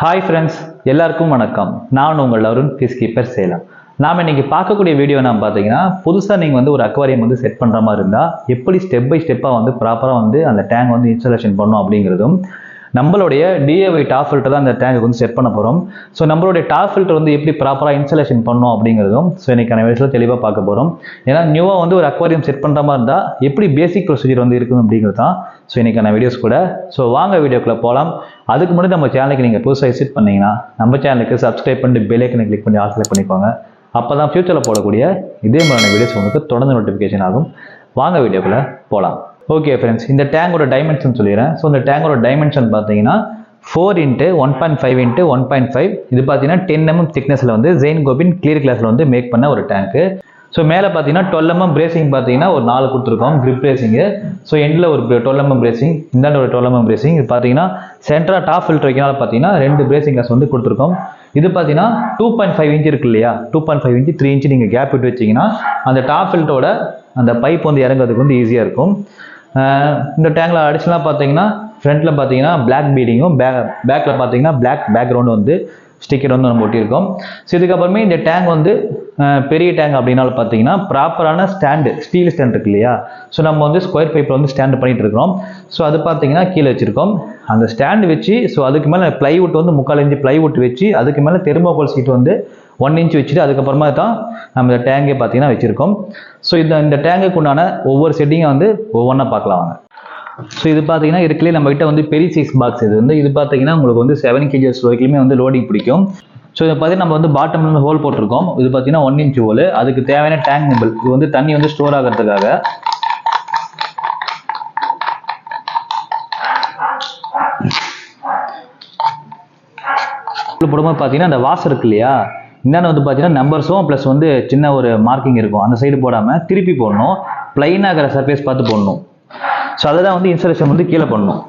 Hi friends எல்லாருக்கும் வணக்கம். நான் உங்கள் அருண் ஃபிஷ் கீப்பர் சேலம் நாம் இன்றைக்கி பார்க்கக்கூடிய வீடியோ நான் பார்த்தீங்கன்னா புதுசாக நீங்கள் வந்து ஒரு அக்வாரியம் வந்து செட் பண்ணுற மாதிரி இருந்தால் எப்படி ஸ்டெப் பை ஸ்டெப்பாக வந்து ப்ராப்பராக வந்து அந்த டேங்க் வந்து இன்ஸ்டாலேஷன் பண்ணணும் அப்படிங்கிறதும் நம்மளுடைய டிஏவை டாப் ஃபில்டர் தான் அந்த டேங்க்கு வந்து செட் பண்ண போகிறோம் ஸோ நம்மளுடைய டாப் ஃபில்டர் வந்து எப்படி ப்ராப்பராக இன்சலேஷன் பண்ணோம் அப்படிங்கிறதும் ஸோ இன்றைக்கான வீடியோஸில் தெளிவாக பார்க்க போகிறோம் ஏன்னா நியூவாக வந்து ஒரு அக்வாரியம் செட் பண்ணுற மாதிரி இருந்தால் எப்படி பேசிக் ப்ரொசீஜர் வந்து இருக்கும் அப்படிங்கிறது தான் ஸோ இன்னைக்கான வீடியோஸ் கூட. ஸோ வாங்க வீடியோக்குள்ளே போகலாம் அதுக்கு முன்னாடி நம்ம சேனலுக்கு நீங்கள் புதுசாக விசிட் பண்ணிங்கன்னா நம்ம சேனலுக்கு சப்ஸ்கிரைப் பண்ணிட்டு பெல்லைக்கனை கிளிக் பண்ணி ஆல் பண்ணிக்கோங்க. அப்போ தான் ஃப்யூச்சரில் போடக்கூடிய இதே மாதிரியான வீடியோஸ் உங்களுக்கு தொடர்ந்து நோட்டிஃபிகேஷன் ஆகும். வாங்க வீடியோக்குள்ளே போகலாம் ஓகே ஃப்ரெண்ட்ஸ் இந்த டேங்கோட டைமென்ஷன் சொல்லிடுறேன். ஸோ இந்த டேங்கோட டைமென்ஷன் பார்த்தீங்கன்னா four into one point five into one point five இது பார்த்தீங்கன்னா டென் எம்எம் திக்னஸில் வந்து ஜெயின் கோபின் கிளியர் கிளாஸில் வந்து மேக் பண்ண ஒரு டேங்க்கு ஸோ மேலே பார்த்தீங்கன்னா டுவெல் எம்எம் பிரேசிங் பார்த்தீங்கன்னா ஒரு நாலு கொடுத்துருக்கோம். கிரிப் பிரேசிங்கு ஸோ எண்டில் ஒரு டுவெல் எம்எம் பிரேசிங் இந்தாண்ட ஒரு டுவெல் எம்எம் பிரேசிங் இது பார்த்தீங்கன்னா சென்ட்ரா டாப் ஃபில்டர் வைக்கனால பார்த்தீங்கன்னா ரெண்டு பிரேசிங் கிளாஸ் வந்து கொடுத்துருக்கோம். இது பார்த்தீங்கன்னா டூ பாயிண்ட் ஃபைவ் இன்ச் இருக்கு இல்லையா? Two point five inch three inch நீங்கள் கேப் விட்டு வச்சிங்கன்னா அந்த டாப் ஃபில்ட்டோட அந்த பைப் வந்து இறங்குறதுக்கு வந்து ஈஸியாக இருக்கும். இந்த டேங்கில் அடிஷனலாக பார்த்தீங்கன்னா ஃப்ரண்ட்டில் பார்த்தீங்கன்னா பிளாக் பீடிங்கும் பேக் பேக்கில் பார்த்தீங்கன்னா பிளாக் பேக்ரவுண்டு வந்து ஸ்டிக்கர் வந்து நம்ம ஒட்டியிருக்கோம். ஸோ இதுக்கப்புறமே இந்த டேங்க் வந்து பெரிய டேங்க் அப்படின்னாலும் பார்த்தீங்கன்னா ப்ராப்பரான ஸ்டாண்டு ஸ்டீல் ஸ்டாண்ட் இருக்கு இல்லையா? ஸோ நம்ம வந்து ஸ்கொயர் பைப்பில் வந்து ஸ்டாண்டு பண்ணிகிட்டு இருக்கிறோம். ஸோ அது பார்த்தீங்கன்னா கீழே வச்சுருக்கோம். அந்த ஸ்டாண்டு வச்சு ஸோ அதுக்கு மேலே ப்ளைவுட் வந்து முக்கால் இஞ்சி ப்ளைவுட் வச்சு அதுக்கு மேலே தெர்மோகோல் சீட் வந்து ஒன் இன்ச் வச்சுட்டு அதுக்கப்புறமா தான் நம்ம இந்த டேங்கே பார்த்தீங்கன்னா வச்சுருக்கோம். ஸோ இந்த இந்த டேங்குக்கு உண்டான ஒவ்வொரு செட்டிங்கை வந்து ஒவ்வொன்றா பார்க்கலாம் வாங்க. ஸோ இது பார்த்தீங்கன்னா இருக்குல்லே நம்மகிட்ட வந்து பெரிய சைஸ் பாக்ஸ் இது வந்து இது பார்த்தீங்கன்னா உங்களுக்கு வந்து செவன் கேஜிஎஸ் வரைக்குமே வந்து லோடிங் பிடிக்கும். ஸோ இதை பார்த்தீங்கன்னா நம்ம வந்து பாட்டம்ல ஹோல் போட்டிருக்கோம். இது பார்த்தீங்கன்னா ஒன் இன்ச் ஹோல் அதுக்கு தேவையான டேங்க் நிபிள் இது வந்து தண்ணி வந்து ஸ்டோர் ஆகிறதுக்காக. போடும்போது பார்த்தீங்கன்னா அந்த வாசம் இருக்கு இல்லையா? இன்னொன்று வந்து பார்த்தீங்கன்னா நம்பர்ஸும் ப்ளஸ் வந்து சின்ன ஒரு மார்க்கிங் இருக்கும். அந்த சைடு போடாமல் திருப்பி போடணும். பிளைனாக இருக்கிற சர்ஃபேஸ் பார்த்து போடணும். ஸோ அதை தான் வந்து இன்ஸ்டலேஷன் வந்து கீழே பண்ணணும்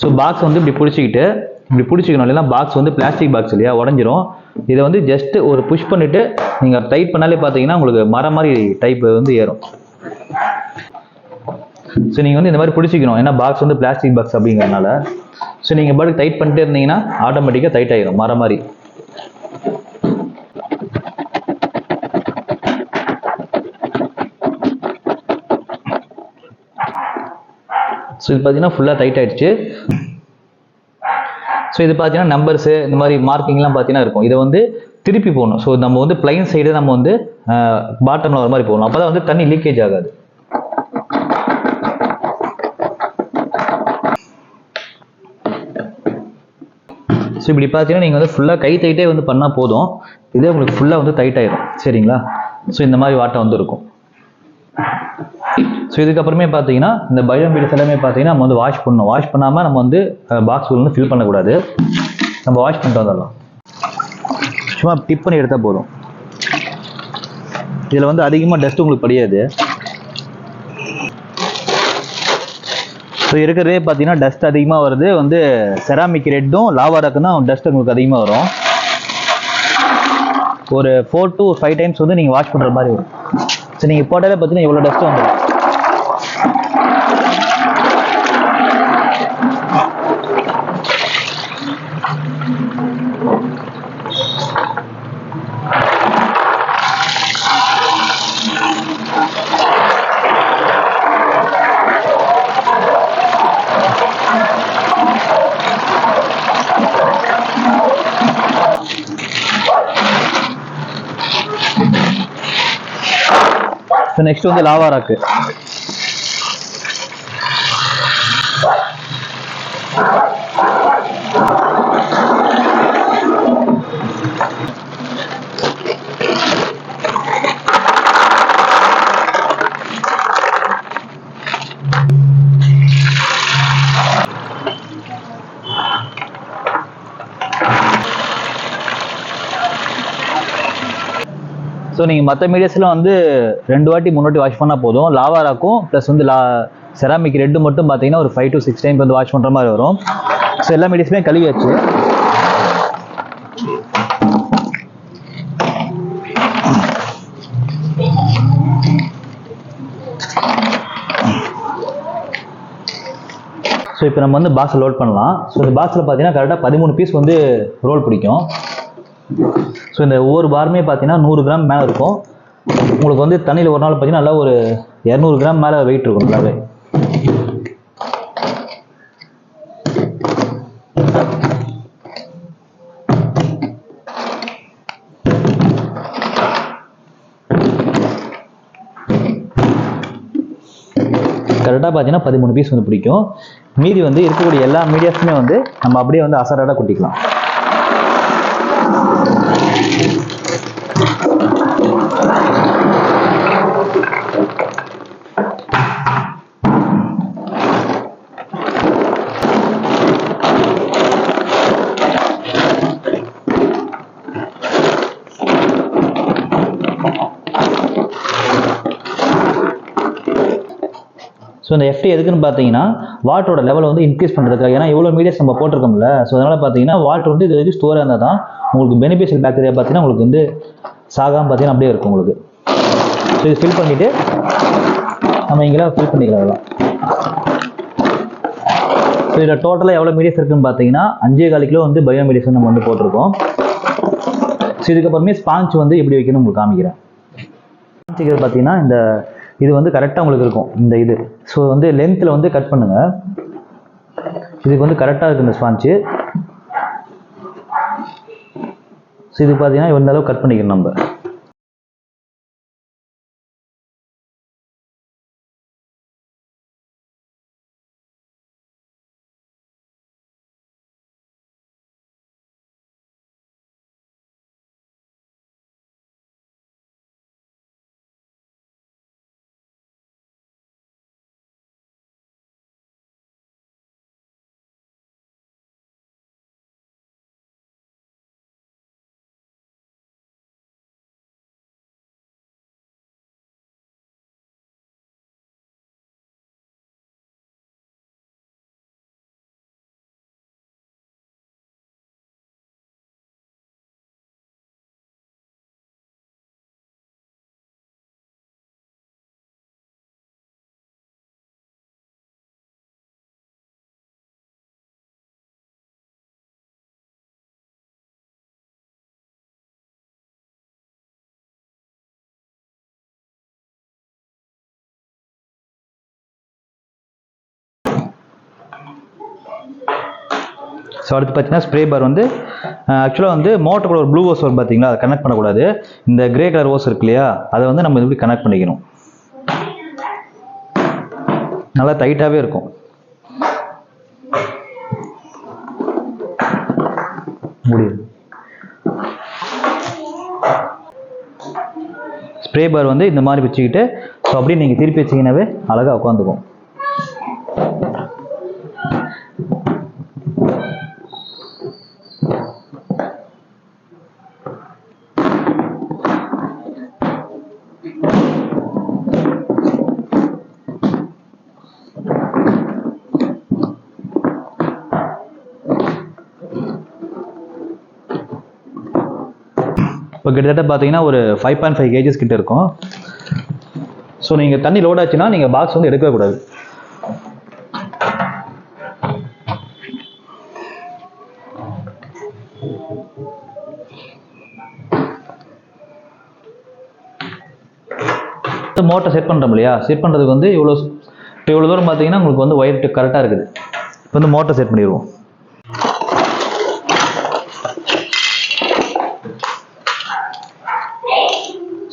ஸோ பாக்ஸ் வந்து இப்படி பிடிச்சிக்கிட்டு இப்படி பிடிச்சிக்கணும் இல்லைன்னா பாக்ஸ் வந்து பிளாஸ்டிக் பாக்ஸ் இல்லையா? உடஞ்சிரும். இதை வந்து ஜஸ்ட் ஒரு புஷ் பண்ணிவிட்டு நீங்கள் டைட் பண்ணாலே பார்த்தீங்கன்னா உங்களுக்கு மரம் மாதிரி டைப் வந்து ஏறும். ஸோ நீங்கள் வந்து இந்த மாதிரி பிடிச்சிக்கணும். ஏன்னா பாக்ஸ் வந்து பிளாஸ்டிக் பாக்ஸ் அப்படிங்கிறனால ஸோ நீங்கள் பாட்டுக்கு டைட் பண்ணிட்டே இருந்தீங்கன்னா ஆட்டோமேட்டிக்காக டைட் ஆகிடும் மரம் மாதிரி. ஸோ இது பார்த்தீங்கன்னா ஃபுல்லாக டைட் ஆயிடுச்சு. ஸோ இது பார்த்தீங்கன்னா நம்பர்ஸு இந்த மாதிரி மார்க்கிங்லாம் பார்த்தீங்கன்னா இருக்கும். இதை வந்து திருப்பி போடணும். ஸோ நம்ம வந்து பிளைன் சைடு நம்ம வந்து பாட்டமில் வர மாதிரி போடணும். அப்போ வந்து தண்ணி லீக்கேஜ் ஆகாது. ஸோ இப்படி பார்த்தீங்கன்னா நீங்கள் வந்து ஃபுல்லாக கை தைட்டே வந்து பண்ணால் போதும். இதே உங்களுக்கு ஃபுல்லாக வந்து டைட் ஆயிடும் சரிங்களா? ஸோ இந்த மாதிரி வாட்டம் வந்து இருக்கும். ஸோ இதுக்கப்புறமே பார்த்தீங்கன்னா இந்த பயோமீட்டர்ஸ் எல்லாமே பார்த்தீங்கன்னா நம்ம வந்து வாஷ் பண்ணணும். வாஷ் பண்ணாமல் நம்ம வந்து பாக்ஸ் வந்து ஃபில் பண்ணக்கூடாது. நம்ம வாஷ் பண்ணிட்டு வந்துடலாம். சும்மா டிப் பண்ணி எடுத்தால் போதும். இதில் வந்து அதிகமாக டஸ்ட் உங்களுக்கு படியாது. ஸோ இருக்கிறதே பார்த்தீங்கன்னா டஸ்ட் அதிகமாக வருது. வந்து செராமிக் ரெட்டும் லாவா தான் டஸ்ட் உங்களுக்கு அதிகமாக வரும். ஒரு ஃபோர் டு ஃபைவ் டைம்ஸ் வந்து நீங்கள் வாஷ் பண்ணுற மாதிரி வரும். ஸோ நீங்கள் போட்டாலே பார்த்தீங்கன்னா இவ்வளோ டஸ்ட்டு வந்துடும் ஸோ நெக்ஸ்ட் வந்து லாவா ராக்கு ஸோ நீங்கள் மற்ற மீடியாஸ்லாம் வந்து ரெண்டு வாட்டி மூணு வாட்டி வாஷ் பண்ணால் போதும். லாவாராக்கும் ப்ளஸ் வந்து லா செராமிக் ரெட்டு மட்டும் பார்த்தீங்கன்னா ஒரு ஃபைவ் டு சிக்ஸ் டைம் வந்து வாஷ் பண்ணுற மாதிரி வரும். ஸோ எல்லா மீடியஸுமே கழுவியாச்சு. ஸோ இப்போ நம்ம வந்து பாக்ஸை லோட் பண்ணலாம். ஸோ இந்த பாக்ஸில் பார்த்தீங்கன்னா கரெக்டாக பதிமூணு பீஸ் வந்து ரோல் பிடிக்கும். ஸோ இந்த ஒவ்வொரு பாருமே பார்த்தீங்கன்னா நூறு கிராம் மேலே இருக்கும். உங்களுக்கு வந்து தண்ணியில் ஒரு நாள் பார்த்தீங்கன்னா நல்லா ஒரு இரநூறு கிராம் மேலே வெயிட் இருக்கும் நல்லாவே. கரெக்டாக பார்த்தீங்கன்னா பதிமூணு பீஸ் வந்து பிடிக்கும். மீதி வந்து இருக்கக்கூடிய எல்லா மீடியாஸுமே வந்து நம்ம அப்படியே வந்து அசராடாக கொட்டிக்கலாம். ஸோ இந்த எஃப்டி எதுக்குன்னு பார்த்தீங்கன்னா வாட்டரோட லெவல் வந்து இன்க்ரீஸ் பண்ணுறதுக்காக ஏன்னா இவ்வளோ மீடியாஸ் நம்ம போட்டிருக்கோம்ல. ஸோ அதனால் பார்த்தீங்கன்னா வாட்டர் வந்து இது வரைக்கும் ஸ்டோர் இருந்தால் தான் உங்களுக்கு பெனிஃபிஷியல் பாக்டீரியா பார்த்தீங்கன்னா உங்களுக்கு வந்து சாகாமல் பார்த்தீங்கன்னா அப்படியே இருக்கும் உங்களுக்கு. ஸோ இது ஃபில் பண்ணிவிட்டு நம்ம இங்கே ஃபில் பண்ணிக்கலாம் அதெல்லாம். ஸோ இதில் டோட்டலாக எவ்வளோ மீடியஸ் இருக்குன்னு பார்த்தீங்கன்னா அஞ்சே கால் கிலோ வந்து பயோ மீடியஸ் நம்ம வந்து போட்டிருக்கோம். ஸோ இதுக்கப்புறமே ஸ்பாஞ்ச் வந்து எப்படி வைக்கணும் உங்களுக்கு காமிக்கிறேன். ஸ்பாஞ்சுக்கு பார்த்தீங்கன்னா இந்த இது வந்து கரெக்டாக உங்களுக்கு இருக்கும் இந்த இது. ஸோ வந்து லென்த்தில் வந்து கட் பண்ணுங்க. இதுக்கு வந்து கரெக்டாக இருக்குது இந்த ஸ்பாஞ்சு ஸோ இது பார்த்தீங்கன்னா இந்த அளவுக்கு கட் பண்ணிக்கணும் நம்ம. ஸோ அடுத்து பார்த்தீங்கன்னா ஸ்ப்ரே பார் வந்து ஆக்சுவலாக வந்து மோட்டர் கூட ஒரு ப்ளூ ஓஸ் வரும் பார்த்தீங்களா? அதை கனெக்ட் பண்ணக்கூடாது. இந்த கிரே கலர் ஓஸ் இருக்கு இல்லையா? அதை வந்து நம்ம இப்படி கனெக்ட் பண்ணிக்கணும்? நல்லா டைட்டாகவே இருக்கும். முடியும் ஸ்ப்ரே பார் வந்து இந்த மாதிரி வச்சுக்கிட்டு ஸோ அப்படியே நீங்கள் திருப்பி வச்சீங்கன்னாவே அழகாக உட்காந்துக்கும். கிட்டத்தட்ட பார்த்தீங்கன்னா ஒரு ஃபைவ் பாயிண்ட் ஃபைவ் கேஜஸ் கிட்ட இருக்கும். ஸோ நீங்கள் தண்ணி லோட் ஆச்சுன்னா நீங்கள் பாக்ஸ் வந்து எடுக்கவே கூடாது. மோட்டர் செட் பண்ணுறோம் இல்லையா? செட் பண்ணுறதுக்கு வந்து இவ்வளோ இப்போ இவ்வளோ தூரம் பார்த்தீங்கன்னா உங்களுக்கு வந்து ஒயர் கரெக்டாக இருக்குது. இப்போ வந்து மோட்டர் செட் பண்ணிடுவோம்.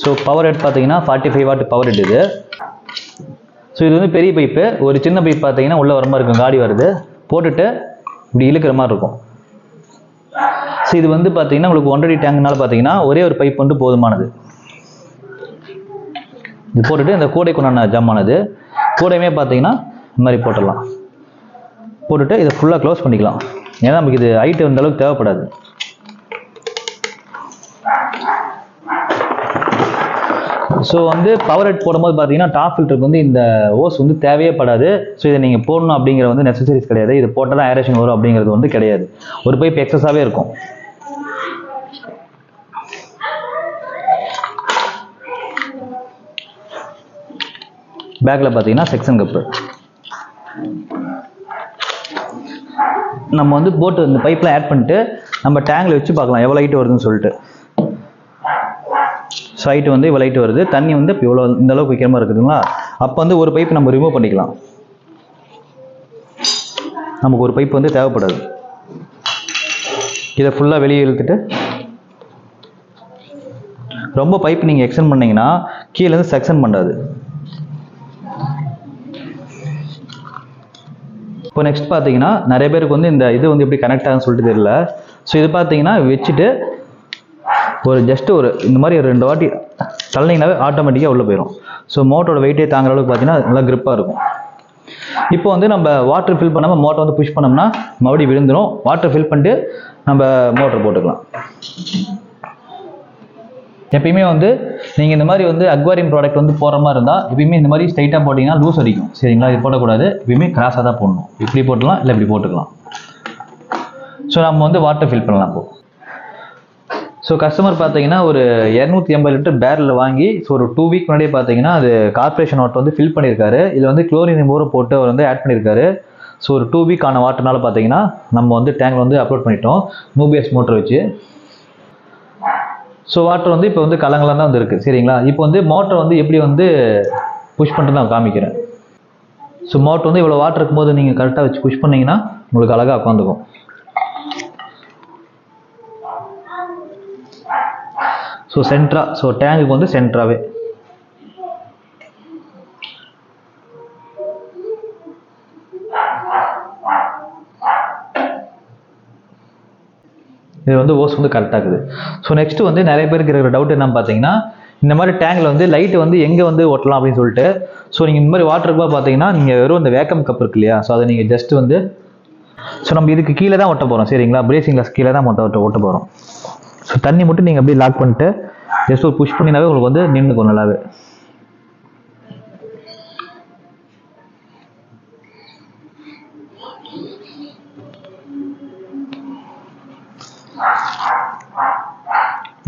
ஸோ பவர் ஹெட் பார்த்தீங்கன்னா forty five watt power head இது. ஸோ இது வந்து பெரிய பைப்பு ஒரு சின்ன பைப் பார்த்தீங்கன்னா உள்ளே வர மாதிரி இருக்கும். காடி வருது. போட்டுட்டு இப்படி இழுக்கிற மாதிரி இருக்கும். ஸோ இது வந்து பார்த்தீங்கன்னா உங்களுக்கு ஒன்றரை டேங்க்னால பார்த்தீங்கன்னா ஒரே ஒரு பைப் வந்து போதுமானது. இது போட்டுட்டு இந்த கூடைக்குண்டான ஜாமானது. கூடையுமே பார்த்தீங்கன்னா இந்த மாதிரி போட்டுடலாம். போட்டுட்டு இதை ஃபுல்லாக க்ளோஸ் பண்ணிக்கலாம். ஏன்னா நமக்கு இது ஹைட்டு இந்த அளவுக்கு தேவைப்படாது. ஸோ வந்து பவர் ஹெட் போடும்போது பார்த்தீங்கன்னா டாப் ஃபில்டருக்கு வந்து இந்த ஓஸ் வந்து தேவையே படாது. ஸோ இதை நீங்கள் போடணும் அப்படிங்கிற வந்து நெசசரிஸ் கிடையாது. இது போட்டால் தான் ஏரேஷன் வரும் அப்படிங்கிறது வந்து கிடையாது. ஒரு பைப் எக்ஸஸாகவே இருக்கும். பேக்கில் பார்த்தீங்கன்னா செக்ஷன் கப்பு நம்ம வந்து போட்டு இந்த பைப்லாம் ஆட் பண்ணிட்டு நம்ம டேங்கில் வச்சு பார்க்கலாம். எவ்வளோ ஹைட் வருதுன்னு சொல்லிட்டு. ஸோ ஹைட்டு வந்து இவ்வளோ வருது. தண்ணி வந்து இப்போ இவ்வளோ இந்த அளவுக்கு வைக்கிற மாதிரி இருக்குதுங்களா? அப்போ வந்து ஒரு பைப் நம்ம ரிமூவ் பண்ணிக்கலாம். நமக்கு ஒரு பைப் வந்து தேவைப்படாது. இதை ஃபுல்லாக வெளியே இழுத்துட்டு ரொம்ப பைப் நீங்கள் எக்ஸ்டெண்ட் பண்ணிங்கன்னா கீழே இருந்து செக்ஷன் பண்ணாது இப்போ நெக்ஸ்ட் பார்த்தீங்கன்னா நிறைய பேருக்கு வந்து இந்த இது வந்து எப்படி கனெக்ட் ஆகுன்னு சொல்லிட்டு தெரியல. ஸோ இது பார்த்தீங்கன்னா வச்சுட்டு ஒரு ஜஸ்ட் ஒரு இந்த மாதிரி ஒரு ரெண்டு வாட்டி தள்ளிங்கனாவே ஆட்டோமேட்டிக்காக உள்ளே போயிடும் ஸோ மோட்டரோட வெயிட்டே தாங்குற அளவுக்கு பார்த்தீங்கன்னா நல்லா கிரிப்பாக இருக்கும். இப்போ வந்து நம்ம வாட்டர் ஃபில் பண்ணாமல் மோட்டர் வந்து புஷ் பண்ணோம்னா மறுபடியும் விழுந்துடும் வாட்டர் ஃபில் பண்ணிட்டு நம்ம மோட்டர் போட்டுக்கலாம். எப்பயுமே வந்து நீங்கள் இந்த மாதிரி வந்து அக்வாரியம் ப்ராடக்ட் வந்து போகிற மாதிரி இருந்தால் எப்பயுமே இந்த மாதிரி ஸ்ட்ரைட்டாக போட்டிங்கன்னா லூஸ் அடிக்கும். சரிங்களா? இது போடக்கூடாது. எப்பயுமே கிராஸாக தான் போடணும். இப்படி போட்டுக்கலாம் இல்லை இப்படி போட்டுக்கலாம். ஸோ நம்ம வந்து வாட்டர் ஃபில் பண்ணலாம் இப்போது ஸோ கஸ்டமர் பார்த்தீங்கன்னா ஒரு இரநூத்தி எண்பது லிட்டர் பேரலில் வாங்கி ஸோ ஒரு டூ வீக் முன்னாடியே பார்த்தீங்கன்னா அது கார்பரேஷன் வாட்டர் வந்து ஃபில் பண்ணியிருக்காரு. இதில் வந்து குளோரின் ரிமூவரும் போட்டு அவர் வந்து ஆட் பண்ணியிருக்காரு. ஸோ ஒரு டூ வீக் ஆன வாட்டர்னால பார்த்தீங்கன்னா நம்ம வந்து டேங்க் வந்து அப்லோட் பண்ணிட்டோம். மூபிஎஸ் மோட்டர் வச்சு. ஸோ வாட்டர் வந்து இப்போ வந்து கலங்கலாம் தான் வந்துருக்கு. சரிங்களா? இப்போ வந்து மோட்டர் வந்து எப்படி வந்து புஷ் பண்ணிட்டு நான் காமிக்கிறேன். ஸோ மோட்டர் வந்து இவ்வளோ வாட்டர் இருக்கும்போது நீங்கள் கரெக்டாக வச்சு புஷ் பண்ணிங்கன்னா உங்களுக்கு அழகாக உட்காந்துக்கும். ஸோ சென்ட்ரா ஸோ டேங்குக்கு வந்து சென்ட்ராவே இது வந்து ஓஸ் வந்து கரெக்டாக இருக்குது. ஸோ நெக்ஸ்ட் வந்து நிறைய பேருக்கு இருக்கிற டவுட் என்ன பார்த்தீங்கன்னா இந்த மாதிரி டேங்கில் வந்து லைட் வந்து எங்கே வந்து ஒட்டலாம் அப்படின்னு சொல்லிட்டு ஸோ நீங்கள் இந்த மாதிரி வாட்டருக்கு பார்த்தீங்கன்னா நீங்கள் வெறும் இந்த வேக்கம் கப் இருக்கு இல்லையா? ஸோ அதை நீங்கள் ஜஸ்ட் வந்து ஸோ நம்ம இதுக்கு கீழே தான் ஒட்ட போகிறோம் சரிங்களா? பிரேசிங் கிளாஸ் கீழே தான் மொத்த ஒட்ட ஒட்ட போகிறோம் ஸோ தண்ணி மட்டும் நீங்கள் அப்படியே லாக் பண்ணிட்டு ஜஸ்ட் ஒரு புஷ் பண்ணினாவே உங்களுக்கு வந்து நின்றுக்கும் நல்லாவே.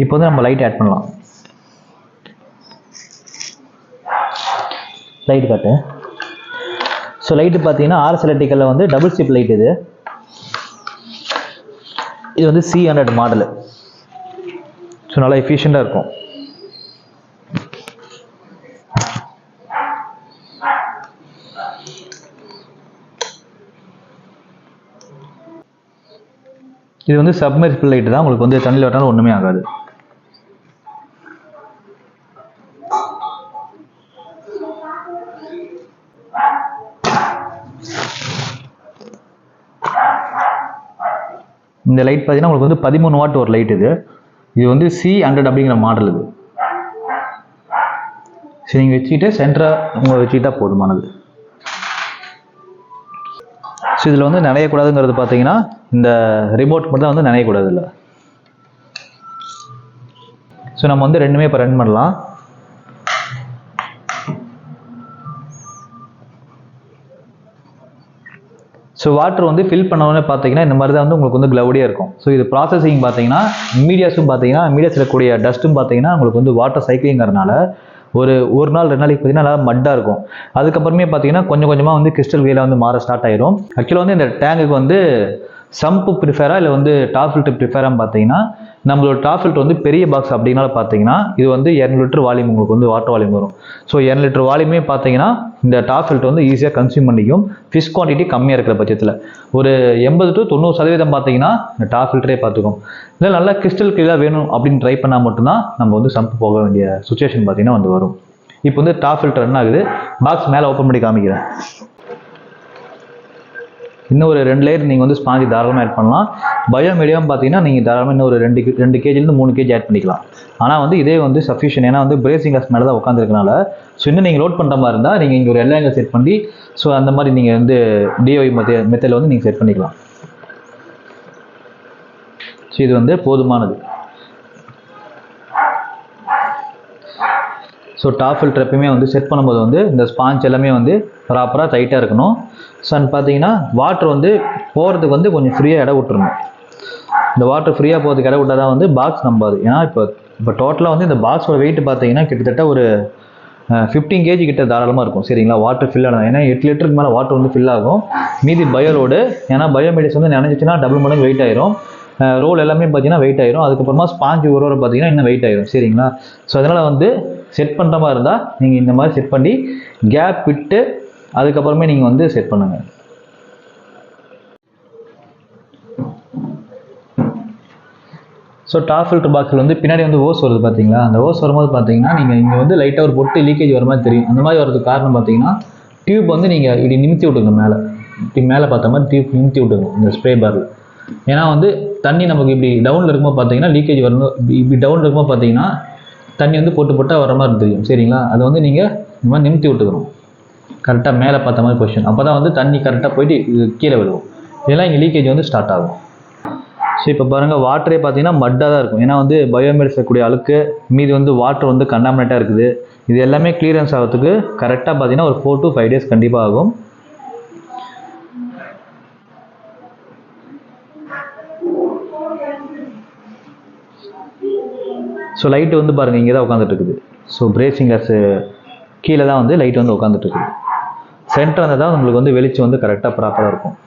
இப்போ வந்து நம்ம லைட் ஆட் பண்ணலாம். லைட் காட்டு ஸோ லைட்டு பார்த்தீங்கன்னா ஆர்எஸ் எலக்ட்ரிக்கலில் வந்து டபுள் ஸ்டிப் லைட் இது. இது வந்து சி ஹண்ட்ரட் மாடலு ஸோ நல்லா எஃபிஷியண்ட்டாக இருக்கும். இது வந்து சப்மர்சிபிள் லைட் தான். உங்களுக்கு வந்து தண்ணியில் வட்டாலும் ஒன்றுமே ஆகாது. இந்த லைட் பார்த்தீங்கன்னா உங்களுக்கு வந்து பதிமூணு வாட் ஒரு லைட் இது. இது வந்து சி ஹண்ட்ரட் அப்படிங்கிற மாடல் இது. சரி நீங்கள் வச்சுக்கிட்டு சென்டராக உங்களை வச்சுக்கிட்டா போதுமானது. ஸோ இதில் வந்து நனையக்கூடாதுங்கிறது பார்த்தீங்கன்னா இந்த ரிமோட் மட்டும் தான் வந்து நனையக்கூடாது இல்லை. ஸோ நம்ம வந்து ரெண்டுமே இப்போ ரன் பண்ணலாம். ஸோ வாட்டர் வந்து ஃபில் பண்ணோன்னே பார்த்தீங்கன்னா இந்த மாதிரி தான் வந்து உங்களுக்கு வந்து க்ளவுடியாக இருக்கும். ஸோ இது ப்ராசஸிங் பார்த்தீங்கன்னா மீடியாஸும் பார்த்தீங்கன்னா மீடியாஸில் இருக்கக்கூடிய டஸ்ட்டும் பார்த்தீங்கன்னா உங்களுக்கு வந்து வாட்டர் சைக்கிளிங்கிறதுனால ஒரு ஒரு நாள் ரெண்டு நாளைக்கு பார்த்தீங்கன்னா நல்லா மட்டாக இருக்கும். அதுக்கப்புறமே பார்த்தீங்கன்னா கொஞ்சம் கொஞ்சமாக வந்து கிறிஸ்டல் வேலை வந்து மாற ஸ்டார்ட் ஆயிடும் ஆக்சுவலாக வந்து இந்த டேங்குக்கு வந்து சம்பு ப்ரிஃபரா இல்லை வந்து டாப் ஃபில்டர் ப்ரிஃபரான்னு பார்த்தீங்கன்னா நம்மளோட டாப் ஃபில்டர் வந்து பெரிய பாக்ஸ் அப்படின்னால பார்த்தீங்கன்னா இது வந்து இரநூறு லிட்டர் வால்யூம் உங்களுக்கு வந்து வாட்டர் வால்யூம் வரும். ஸோ இரநூறு லிட்டர் வால்யூமே பார்த்தீங்கன்னா இந்த டாப் ஃபில்டர் வந்து ஈஸியாக கன்சியூம் பண்ணிக்கும். ஃபிஷ் குவான்டிட்டி கம்மியாக இருக்கிற பட்சத்தில். ஒரு எண்பது டு தொண்ணூறு சதவீதம் பார்த்தீங்கன்னா இந்த டாப் ஃபில்டரே பார்த்துக்கும். இல்லை நல்லா கிறிஸ்டல் கிளியராக வேணும் அப்படின்னு ட்ரை பண்ணால் மட்டும்தான் நம்ம வந்து சம்பு போக வேண்டிய சுச்சுவேஷன் பார்த்தீங்கன்னா வந்து வரும். இப்போ வந்து டாப் ஃபில்டர் என்ன ஆகுது? பாக்ஸ் மேலே ஓப்பன் பண்ணி காமிக்கிறேன். இன்னும் ஒரு ரெண்டு லேயர் நீங்கள் வந்து ஸ்பாஞ்சி தாராளமாக ஆட் பண்ணலாம். பயோ மீடியம் பார்த்தீங்கன்னா நீங்கள் தாராளமாக இன்னும் ஒரு ரெண்டு ரெண்டு கேஜிலேருந்து மூணு கேஜி ஆட் பண்ணிக்கலாம். ஆனால் வந்து இதே வந்து சஃபிஷியன் ஏன்னா வந்து பிரேசிங் கிளாஸ் மேலே தான் உட்காந்துருக்கனால ஸோ இன்னும் நீங்கள் லோட் பண்ணுற மாதிரி இருந்தால் நீங்கள் இங்கே ஒரு எல்லா எங்கே செட் பண்ணி ஸோ அந்த மாதிரி நீங்கள் வந்து டிஒய் மெத்தே மெத்தடில் வந்து நீங்கள் செட் பண்ணிக்கலாம். ஸோ இது வந்து போதுமானது. ஸோ டாப் ஃபில்டர் எப்பயுமே வந்து செட் பண்ணும்போது வந்து இந்த ஸ்பாஞ்ச் எல்லாமே வந்து ப்ராப்பராக டைட்டாக இருக்கணும். ஸோ பார்த்தீங்கன்னா வாட்டர் வந்து போகிறதுக்கு வந்து கொஞ்சம் ஃப்ரீயாக இடம் விட்டுருணும் இந்த வாட்ரு ஃப்ரீயாக போகிறதுக்கு இடம் விட்டால் தான் வந்து பாக்ஸ் நம்பாது. ஏன்னா இப்போ இப்போ டோட்டலாக வந்து இந்த பாக்ஸோட வெயிட் பார்த்தீங்கன்னா கிட்டத்தட்ட ஒரு ஃபிஃப்டீன் கேஜி கிட்ட தாராளமாக இருக்கும். சரிங்களா? வாட்டர் ஃபில் ஆகும் ஏன்னா எட்டு லிட்டருக்கு மேலே வாட்டர் வந்து ஃபில் ஆகும். மீதி பயோலோடு ஏன்னா பயோமெடிஸ் வந்து நினைஞ்சிச்சுன்னா டபுள் மடங்கு வெயிட் ஆயிரும். ரோல் எல்லாமே பார்த்தீங்கன்னா வெயிட் ஆயிரும். அதுக்கப்புறமா ஸ்பாஞ்சு ஒரு ஒரு பார்த்தீங்கன்னா இன்னும் வெயிட் ஆயிரும். சரிங்களா? ஸோ அதனால் வந்து செட் பண்ணுற மாதிரி இருந்தால் நீங்கள் இந்த மாதிரி செட் பண்ணி கேப் விட்டு அதுக்கப்புறமே நீங்கள் வந்து செட் பண்ணுங்கள் ஸோ டாப் ஃபில்டர் பாக்ஸில் வந்து பின்னாடி வந்து ஓஸ் வருது பார்த்தீங்களா அந்த ஓஸ் வரும்போது பார்த்தீங்கன்னா நீங்கள் இங்கே வந்து லைட்டாக ஒரு பொட்டு லீக்கேஜ் வர மாதிரி தெரியும். அந்த மாதிரி வரதுக்கு காரணம் பார்த்தீங்கன்னா டியூப் வந்து நீங்கள் இப்படி நிமித்தி விட்டுங்க மேலே. இப்படி மேலே பார்த்த மாதிரி டியூப் நிமித்தி விட்டுங்க இந்த ஸ்ப்ரே பாரில் ஏன்னா வந்து தண்ணி நமக்கு இப்படி டவுனில் இருக்கும்போது பார்த்தீங்கன்னா லீக்கேஜ் வரணும். இப்படி இப்படி டவுனில் இருக்கும்போது பார்த்தீங்கன்னா தண்ணி வந்து போட்டு போட்டால் வர மாதிரி தெரியும். சரிங்களா? அதை வந்து நீங்கள் இந்த மாதிரி நிமித்தி விட்டுக்கணும். கரெக்டாக மேலே பார்த்த மாதிரி பொசிஷன் அப்போ தான் வந்து தண்ணி கரெக்டாக போயிட்டு கீழே விழுவும். இதெல்லாம் இங்கே லீக்கேஜ் வந்து ஸ்டார்ட் ஆகும். ஸோ இப்போ பாருங்கள் வாட்டரே பார்த்தீங்கன்னா மட்டாக தான் இருக்கும். ஏன்னா வந்து பயோமெடிஸ் இருக்கக்கூடிய அழுக்கு மீதி வந்து வாட்டர் வந்து கண்டாமினேட்டாக இருக்குது. இது எல்லாமே கிளியரன்ஸ் ஆகிறதுக்கு கரெக்டாக பார்த்தீங்கன்னா ஒரு ஃபோர் டு ஃபைவ் டேஸ் கண்டிப்பாக ஆகும். ஸோ லைட்டு வந்து பாருங்கள் இங்கே தான் உட்காந்துட்டு இருக்குது. ஸோ கிளாஸு கீழே தான் வந்து லைட் வந்து உட்காந்துட்ருக்குது சென்டர் வந்து தான் உங்களுக்கு வந்து வெளிச்சம் வந்து கரெக்டாக ப்ராப்பராக இருக்கும்.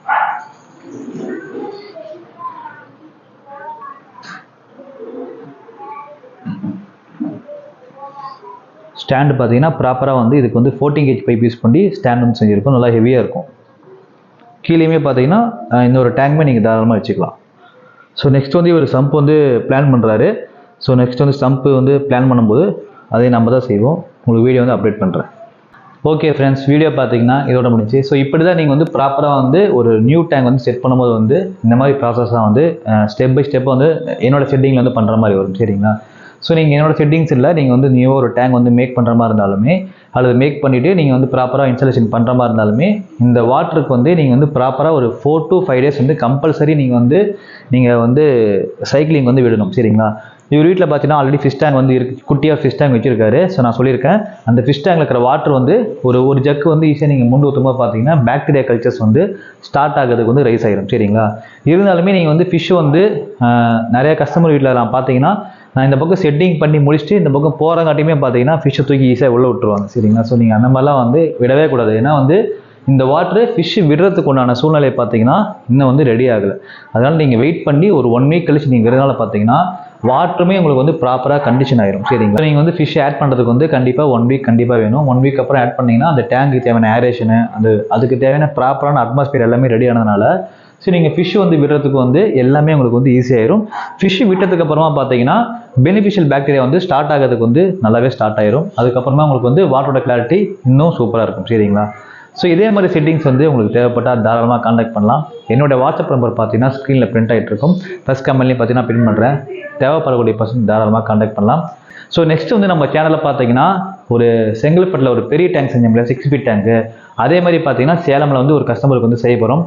ஸ்டாண்டு பார்த்தீங்கன்னா ப்ராப்பராக வந்து இதுக்கு வந்து ஃபோர்டீன் கேஜ் பைப் யூஸ் பண்ணி ஸ்டாண்ட் வந்து செஞ்சுருக்கும். நல்லா ஹெவியாக இருக்கும். கீழேயுமே பார்த்தீங்கன்னா இன்னொரு டேங்க்மே நீங்கள் தாராளமாக வச்சுக்கலாம். ஸோ நெக்ஸ்ட் வந்து இவர் சம்ப் வந்து பிளான் பண்ணுறாரு ஸோ நெக்ஸ்ட் வந்து ஸ்டம்ப்பு வந்து பிளான் பண்ணும்போது அதே நம்ம தான் செய்வோம். உங்களுக்கு வீடியோ வந்து அப்டேட் பண்ணுறேன் ஓகே ஃப்ரெண்ட்ஸ் வீடியோ பார்த்தீங்கன்னா இதோட முடிஞ்சு. ஸோ இப்படி தான் நீங்கள் வந்து ப்ராப்பராக வந்து ஒரு நியூ டேங்க் வந்து செட் பண்ணும்போது வந்து இந்த மாதிரி ப்ராசஸ் வந்து ஸ்டெப் பை ஸ்டெப் வந்து என்னோடய செட்டிங்கில் வந்து பண்ணுற மாதிரி வரும். சரிங்களா? ஸோ நீங்கள் என்னோடய செட்டிங்ஸ் இல்லை நீங்கள் வந்து நியூவாக ஒரு டேங்க் வந்து மேக் பண்ணுற மாதிரி இருந்தாலுமே அல்லது மேக் பண்ணிவிட்டு நீங்கள் வந்து ப்ராப்பராக இன்ஸ்டாலேஷன் பண்ணுற மாதிரி இருந்தாலுமே இந்த வாட்டருக்கு வந்து நீங்கள் வந்து ப்ராப்பராக ஒரு ஃபோர் டு ஃபைவ் டேஸ் வந்து கம்பல்சரி நீங்கள் வந்து நீங்கள் வந்து சைக்கிளிங் வந்து விடணும். சரிங்களா? இவர் வீட்டில் பார்த்தீங்கன்னா ஆல்ரெடி ஃபிஷ் டேங்க் வந்து இருக்கு. குட்டியாக ஃபிஷ் டேங்க் வச்சிருக்காரு. ஸோ நான் சொல்லியிருக்கேன். அந்த ஃபிஷ் டேங்கில் இருக்கிற வாட்டர் வந்து ஒரு ஒரு ஜக்கு வந்து ஈஸியாக நீங்கள் முண்டு ஊற்றும்போது பார்த்தீங்கன்னா பாக்டீரியா கல்ச்சர்ஸ் வந்து ஸ்டார்ட் ஆகிறதுக்கு வந்து ரைஸ் ஆகிரும் சரிங்களா? இருந்தாலுமே நீங்கள் வந்து ஃபிஷ் வந்து நிறைய கஸ்டமர் வீட்டில் நான் பார்த்தீங்கன்னா நான் இந்த பக்கம் செட்டிங் பண்ணி முடிச்சுட்டு இந்த பக்கம் போகிறங்காட்டியுமே பார்த்தீங்கன்னா ஃபிஷ்ஷை தூக்கி ஈஸியாக உள்ளே விட்டுருவாங்க. சரிங்களா? ஸோ நீங்கள் அந்த மாதிரிலாம் வந்து விடவே கூடாது. ஏன்னா வந்து இந்த வாட்ரு ஃபிஷ் விடுறதுக்கு உண்டான சூழ்நிலை பார்த்தீங்கன்னா இன்னும் வந்து ரெடி ஆகலை. அதனால் நீங்கள் வெயிட் பண்ணி ஒரு ஒன் வீக் கழிச்சு நீங்கள் விடுறதுனால பார்த்தீங்கன்னா வாட்டருமே உங்களுக்கு வந்து ப்ராப்பராக கண்டிஷன் ஆயிரும். சரிங்களா? நீங்கள் வந்து ஃபிஷ் ஆட் பண்ணுறதுக்கு வந்து கண்டிப்பாக ஒன் வீக் கண்டிப்பாக வேணும். ஒன் வீக் அப்புறம் ஆட் பண்ணிங்கன்னா அந்த டேங்க்கு தேவையான ஏரேஷனு அந்த அதுக்கு தேவையான ப்ராப்பரான அட்மாஸ்பியர் எல்லாமே ரெடி ஆனதுனால ஸோ நீங்கள் ஃபிஷ் வந்து விடுறதுக்கு வந்து எல்லாமே உங்களுக்கு வந்து ஈஸியாயிரும் ஃபிஷ் விட்டதுக்கு அப்புறமா பார்த்தீங்கன்னா பெனிஃபிஷியல் பாக்டீரியா வந்து ஸ்டார்ட் ஆகிறதுக்கு வந்து நல்லாவே ஸ்டார்ட் ஆயிரும். அதுக்கப்புறமா உங்களுக்கு வந்து வாட்டரோட கிளாரிட்டி இன்னும் சூப்பராக இருக்கும். சரிங்களா? ஸோ இதே மாதிரி செட்டிங்ஸ் வந்து உங்களுக்கு தேவைப்பட்டால் தாராளமாக காண்டாக்ட் பண்ணலாம். என்னோடய வாட்ஸ்அப் நம்பர் பார்த்தீங்கன்னா ஸ்க்ரீனில் பிரிண்ட் ஆகிட்டு இருக்கும். ப்ளஸ் கம்பெனிலையும் பார்த்தீங்கன்னா பிரிண்ட் பண்ணுறேன் தேவைப்படக்கூடிய பர்சன் தாராளமாக காண்டாக்ட் பண்ணலாம். ஸோ நெக்ஸ்ட் வந்து நம்ம சேனலில் பார்த்தீங்கன்னா ஒரு செங்கல்பட்டில் ஒரு பெரிய டேங்க் செஞ்சோம்ல சிக்ஸ் ஃபீட் டேங்க்கு அதே மாதிரி பார்த்தீங்கன்னா சேலமில் வந்து ஒரு கஸ்டமருக்கு வந்து செய்ய போகிறோம்